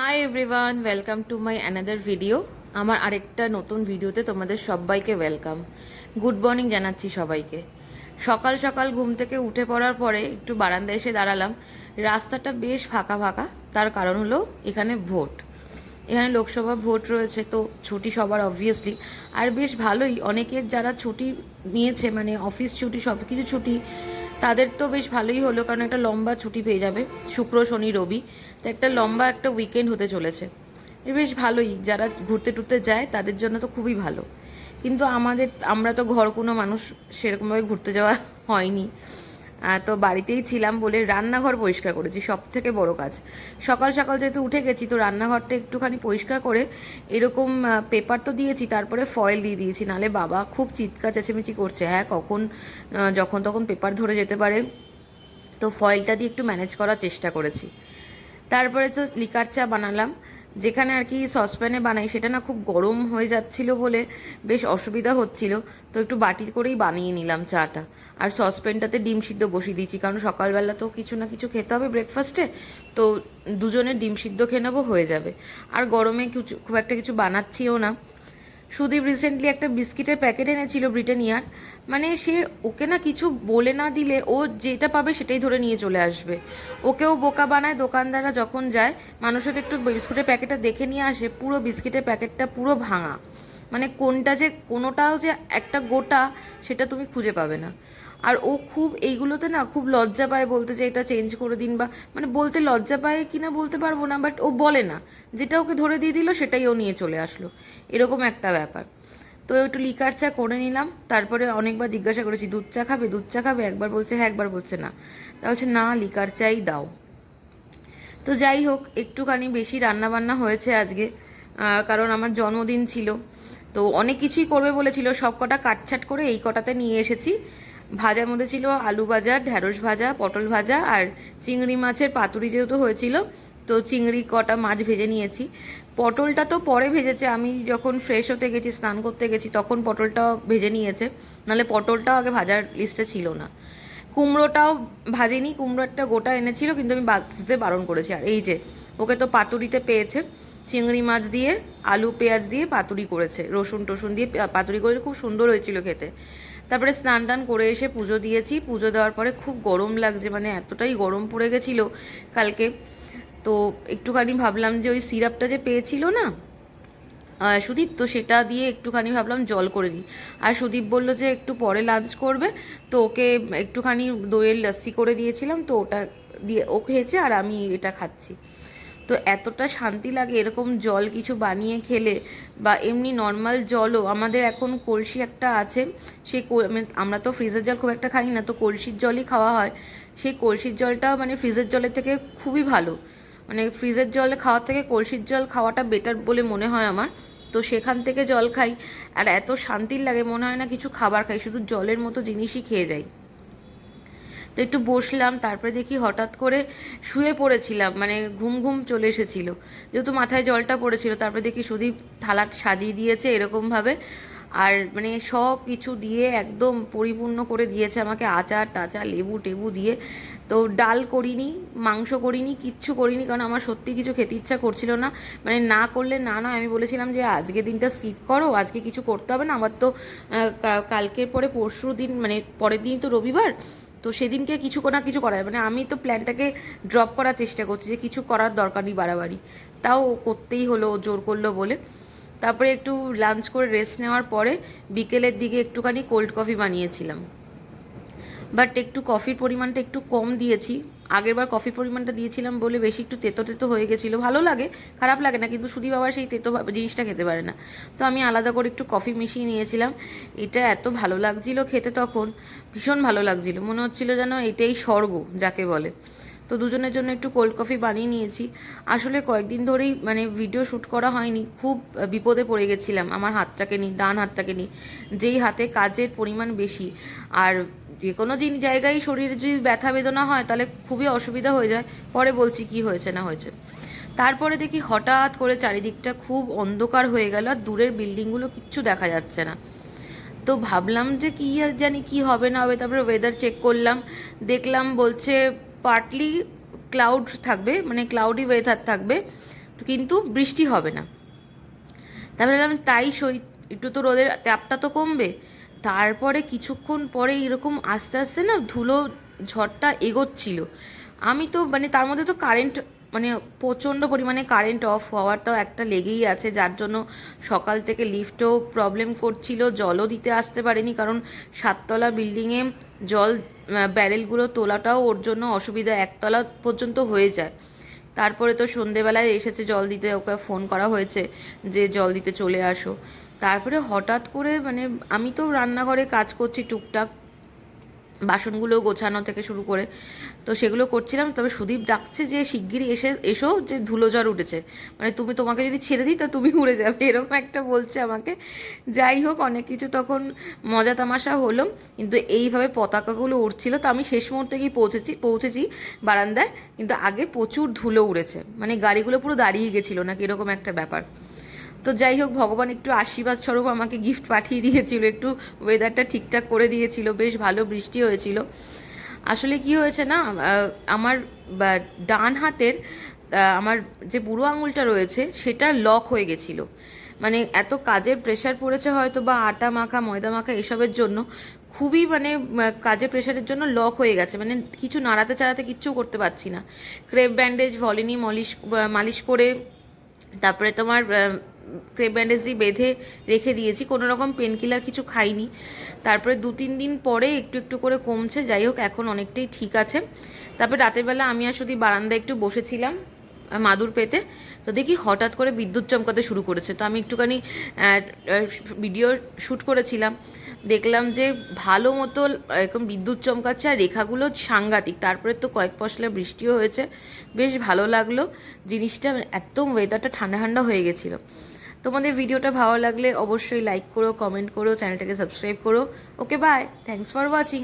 Hi everyone welcome to my another video আমার আরেকটা নতুন ভিডিওতে তোমাদের সবাইকে ওয়েলকাম গুড মর্নিং জানাচ্ছি সবাইকে। সকাল সকাল ঘুম থেকে উঠে পড়ার পরে একটু বারান্দায় এসে দাঁড়ালাম। রাস্তাটা বেশ ফাঁকা ফাঁকা, তার কারণ হলো এখানে ভোট। এখানে লোকসভা ভোট রয়েছে, তো ছুটি সবার অবভিয়াসলি আর বেশ ভালোই, অনেকের যারা ছুটি নিয়েছে মানে অফিস ছুটি সব কিছু ছুটি তাদের তো বেশ ভালোই হলো, কারণ একটা লম্বা ছুটি পেয়ে যাবে, শুক্র, শনি, রবি। তো একটা লম্বা একটা উইকেন্ড হতে চলেছে। বেশ ভালোই, যারা ঘুরতে টুরতে যায়, তাদের জন্য তো খুবই ভালো। কিন্তু আমাদের, আমরা তো ঘর কোনো মানুষ, সেরকমভাবে ঘুরতে যাওয়া হয়নি। তো বাড়িতেই ছিলাম বলে রান্নাঘর পরিষ্কার করেছি সব থেকে বড় কাজ। সকাল সকাল যেহেতু উঠে গেছি, তো রান্নাঘরটা একটুখানি পরিষ্কার করে এরকম পেপার তো দিয়েছি, তারপরে ফয়েল দিয়ে দিয়েছি, নালে বাবা খুব চিৎকার চেঁচেমেচি করছে হ্যাঁ কখন যখন তখন পেপার ধরে যেতে পারে। তো ফয়েলটা দিয়ে একটু ম্যানেজ করার চেষ্টা করেছি। তারপরে তো লিকার চা বানালাম যেখানে আর কি সসপ্যানে বানাই, সেটা না খুব গরম হয়ে যাচ্ছিল বলে বেশ অসুবিধা হচ্ছিল। তো একটু বাটি করেই বানিয়ে নিলাম চাটা। আর সসপ্যানটাতে ডিম সিদ্ধ বসিয়ে দিয়েছি, কারণ সকালবেলা তো কিছু না কিছু খেতে হবে ব্রেকফাস্টে তো দুজনে ডিম সিদ্ধ খেয়ে নেব, হয়ে যাবে। আর গরমে কিছু, খুব একটা কিছু বানাচ্ছিও না। সুদীপ রিসেন্টলি একটা বিস্কিটের প্যাকেট এনেছিল ব্রিটানিয়ার। মানে সে ওকে না কিছু বলে না দিলে ও যেটা পাবে সেটাই ধরে নিয়ে চলে আসবে। ওকেও বোকা বানায়, দোকানদাররা যখন যায় মানুষের একটু বিস্কুটের প্যাকেটটা দেখে নিয়ে আসে, পুরো বিস্কিটের প্যাকেটটা পুরো ভাঙা। মানে কোনটা যে, কোনোটাও যে একটা গোটা, সেটা তুমি খুঁজে পাবে না। আর ও খুব, এইগুলোতে না খুব লজ্জা পায় বলতে যে এটা চেঞ্জ করে দিন বা মানে বলতে লজ্জা পায় কিনা বলতে পারব না বাট ও বলে না। যেটা ওকে ধরে দিয়ে দিল, সেটাই ও নিয়ে চলে আসলো। এরকম একটা ব্যাপার। তো একটু লিকার চা করে নিলাম, তারপরে অনেকবার জিজ্ঞাসা করেছি, দুধ চা খাবে? দুধ চা খাবে? একবার বলছে হ্যাঁ একবার বলছে, না। তা বলছে, না, লিকার চাই দাও। তো যাই হোক, একটুখানি বেশি রান্না বান্না হয়েছে আজকে কারণ আমার জন্মদিন ছিল। তো অনেক কিছুই করবে বলেছিল সব কটা কাটছাট করে এই কটাতে নিয়ে এসেছি। ভাজার মধ্যে ছিল আলু ভাজা, ঢ্যাঁড়স ভাজা, পটল ভাজা আর চিংড়ি মাছের পাতুরি যেহেতু হয়েছিল, তো চিংড়ি কটা মাছ ভেজে নিয়েছি। পটলটা তো পরে ভেজেছে, আমি যখন ফ্রেশ হতে গেছি, স্নান করতে গেছি, তখন পটলটাও ভেজে নিয়েছে। নাহলে পটলটাও আগে ভাজার লিস্টে ছিল না। কুমড়োটাও ভাজেনি, কুমড়ো একটা গোটা এনেছিল, কিন্তু আমি বাঁচতে বারণ করেছি। আর এই যে, ওকে তো পাতুরিতে পেয়েছে, চিংড়ি মাছ দিয়ে, আলু, পেঁয়াজ দিয়ে পাতুরি করেছে রসুন টসুন দিয়ে পাতুরি করে খুব সুন্দর হয়েছিল খেতে। তারপরে স্নান টান করে এসে পুজো দিয়েছি। পুজো দেওয়ার পরে খুব গরম লাগছে মানে এতটাই গরম পড়ে গেছিল কালকে। তো একটুখানি ভাবলাম যে ওই সিরাপটা যে পেয়েছিল না সুদীপ, তো সেটা দিয়ে একটুখানি ভাবলাম জল করে নিই আর সুদীপ বলল যে একটু পরে লাঞ্চ করবে, তো ওকে একটুখানি দইয়ের লস্যি করে দিয়েছিলাম, তো ওটা দিয়ে ও খেয়েছে আর আমি এটা খাচ্ছি। তো এতটা শান্তি লাগে এরকম জল কিছু বানিয়ে খেলে বা এমনি নর্মাল জলও, আমাদের এখন কলসি একটা আছে সেই আমরা তো ফ্রিজের জল খুব একটা খাই না, তো কলসির জলই খাওয়া হয়। সেই কলসির জলটা মানে ফ্রিজের জলের থেকে খুবই ভালো। মানে ফ্রিজের জল খাওয়ার থেকে কলসির জল খাওয়াটা বেটার বলে মনে হয় আমার। তো সেখান থেকে জল খাই। আর এত শান্তির লাগে, মনে হয় না কিছু খাবার খাই, শুধু জলের মতো জিনিসই খেয়ে যাই। তো একটু বসলাম, তারপরে দেখি হঠাৎ করে শুয়ে পড়েছিলাম মানে ঘুম ঘুম চলে এসেছিল। যেহেতু মাথায় জলটা পড়েছিল, তারপরে দেখি সুদীপ থালা সাজিয়ে দিয়েছে এরকমভাবে। আর মানে সব কিছু দিয়ে একদম পরিপূর্ণ করে দিয়েছে আমাকে, আচার টাচার, লেবু টেবু দিয়ে। তো ডাল করিনি, মাংস করিনি, কিচ্ছু করিনি, কারণ আমার সত্যি কিছু খেতে ইচ্ছা করছিল না। মানে না করলে না নয়, আমি বলেছিলাম যে আজকে দিনটা স্কিপ করো, আজকে কিছু করতে হবে না। আবার তো কালকের পরে পরশু দিন মানে পরের দিন তো রবিবার। তো সেদিনকে কিছু না কিছু করা মানে আমি তো প্ল্যানটাকে ড্রপ করার চেষ্টা করছি যে কিছু করার দরকার নেই বাড়াবাড়ি। তাও করতেই হলো, জোর করল বলে। তারপরে একটু লাঞ্চ করে রেস্ট নেওয়ার পরে বিকেলের দিকে একটুখানি কোল্ড কফি বানিয়েছিলাম। বাট একটু কফির পরিমাণটা একটু কম দিয়েছি। আগেরবার কফির পরিমাণটা দিয়েছিলাম বলে বেশি একটু তেতো তেতো হয়ে গেছিল। ভালো লাগে, খারাপ লাগে না, কিন্তু সুদীপ বাবা সেই তেতো জিনিসটা খেতে পারে না। তো আমি আলাদা করে একটু কফি মিশিয়ে নিয়েছিলাম। এটা এত ভালো লাগছিল খেতে তখন, ভীষণ ভালো লাগছিল। মনে হচ্ছিল যেন এটাই স্বর্গ, যাকে বলে। তো দুজনের জন্য একটু কোল্ড কফি বানিয়ে নিয়েছি। আসলে কয়েকদিন ধরেই মানে ভিডিও শ্যুট করা হয়নি, খুব বিপদে পড়ে গেছিলাম আমার হাতটাকে নিই ডান হাতটাকে নিই যেই হাতে কাজের পরিমাণ বেশি, আর যে কোনো জিন, জায়গায় শরীরে যদি ব্যথা বেদনা হয়, তাহলে খুবই অসুবিধা হয়ে যায়। পরে বলছি কি হয়েছে না হয়েছে। তারপরে দেখি হঠাৎ করে চারিদিকটা খুব অন্ধকার হয়ে গেল, আর দূরের বিল্ডিংগুলো কিচ্ছু দেখা যাচ্ছে না। তো ভাবলাম যে কি জানি কি হবে না হবে, তারপরে ওয়েদার চেক করলাম। দেখলাম বলছে পার্টলি ক্লাউড থাকবে মানে ক্লাউডি ওয়েদার থাকবে, কিন্তু বৃষ্টি হবে না। তারপরে তাই সই, একটু তো রোদের তাপটা তো কমবে। তারপরে কিছুক্ষণ পরে এরকম আস্তে আস্তে না ধুলো ঝড়টা এগোচ্ছিল। আমি তো মানে তার মধ্যে তো কারেন্ট মানে প্রচণ্ড পরিমাণে কারেন্ট অফ হওয়ারটাও একটা লেগেই আছে, যার জন্য সকাল থেকে লিফটও প্রবলেম করছিল, জলও দিতে আসতে পারেনি কারণ সাততলা বিল্ডিংয়ে জল ব্যারেলগুলো তোলাটাও ওর জন্য অসুবিধা, একতলা পর্যন্ত হয়ে যায়। তারপরে তো সন্ধেবেলায় এসেছে জল দিতে, ওকে ফোন করা হয়েছে যে জল দিতে চলে আসো। তারপরে হঠাৎ করে মানে আমি তো রান্নাঘরে কাজ করছি টুকটাক, বাসনগুলো গোছানো থেকে শুরু করে, তো সেগুলো করছিলাম। তবে সুদীপ ডাকছে যে শিগগিরই এসে, এসো যে ধুলো জ্বর উঠেছে। মানে তুমি তোমাকে যদি ছেড়ে দিই, তা তুমি উড়ে যাবে, এরকম একটা বলছে আমাকে। যাই হোক, অনেক কিছু তখন মজা তামাশা হলো, কিন্তু এইভাবে পতাকাগুলো উঠছিল তো আমি শেষ মুহূর্তে গিয়ে পৌঁছেছি পৌঁছেছি বারান্দায়, কিন্তু আগে প্রচুর ধুলো উড়েছে। মানে গাড়িগুলো পুরো দাঁড়িয়ে গেছিল, নাকি এরকম একটা ব্যাপার। তো যাই হোক, ভগবান একটু আশীর্বাদ স্বরূপ আমাকে গিফট পাঠিয়ে দিয়েছিল, একটু ওয়েদারটা ঠিকঠাক করে দিয়েছিল, বেশ ভালো বৃষ্টি হয়েছিল। আসলে কি হয়েছে না আমার ডান হাতের আমার যে বুড়ো আঙুলটা রয়েছে, সেটা লক হয়ে গেছিল। মানে এত কাজের প্রেশার পড়েছে হয়তো বা আটা মাখা, ময়দা মাখা এসবের জন্য, খুবই মানে কাজের প্রেশারের জন্য লক হয়ে গেছে। মানে কিছু নাড়াতে চাড়াতে কিচ্ছু করতে পারছি না। ক্রেপ ব্যান্ডেজ ভলিনি মলিশ মালিশ করে, তারপরে তোমার ক্রেপ ব্যান্ডেজ দিয়ে বেঁধে রেখে দিয়েছি। কোনো রকম পেন কিলার কিছু খাইনি। তারপরে দু তিন দিন পরে একটু একটু করে কমছে। যাই হোক, এখন অনেকটাই ঠিক আছে। তারপরে রাতের বেলা আমি আর শুধু বারান্দায় একটু বসেছিলাম মাদুর পেতে। তো দেখি হঠাৎ করে বিদ্যুৎ চমকাতে শুরু করেছে। তো আমি একটুখানি ভিডিও শ্যুট করেছিলাম। দেখলাম যে ভালো মতো এরকম বিদ্যুৎ চমকাচ্ছে আর রেখাগুলো সাংঘাতিক। তারপরে তো কয়েক পশলা বৃষ্টিও হয়েছে। বেশ ভালো লাগল। জিনিসটা এত ওয়েদারটা ঠান্ডা ঠান্ডা হয়ে গেছিল। তোমাদের ভিডিওটা ভালো লাগলে অবশ্যই লাইক করো কমেন্ট করো চ্যানেলটাকে সাবস্ক্রাইব করো। Okay bye thanks for watching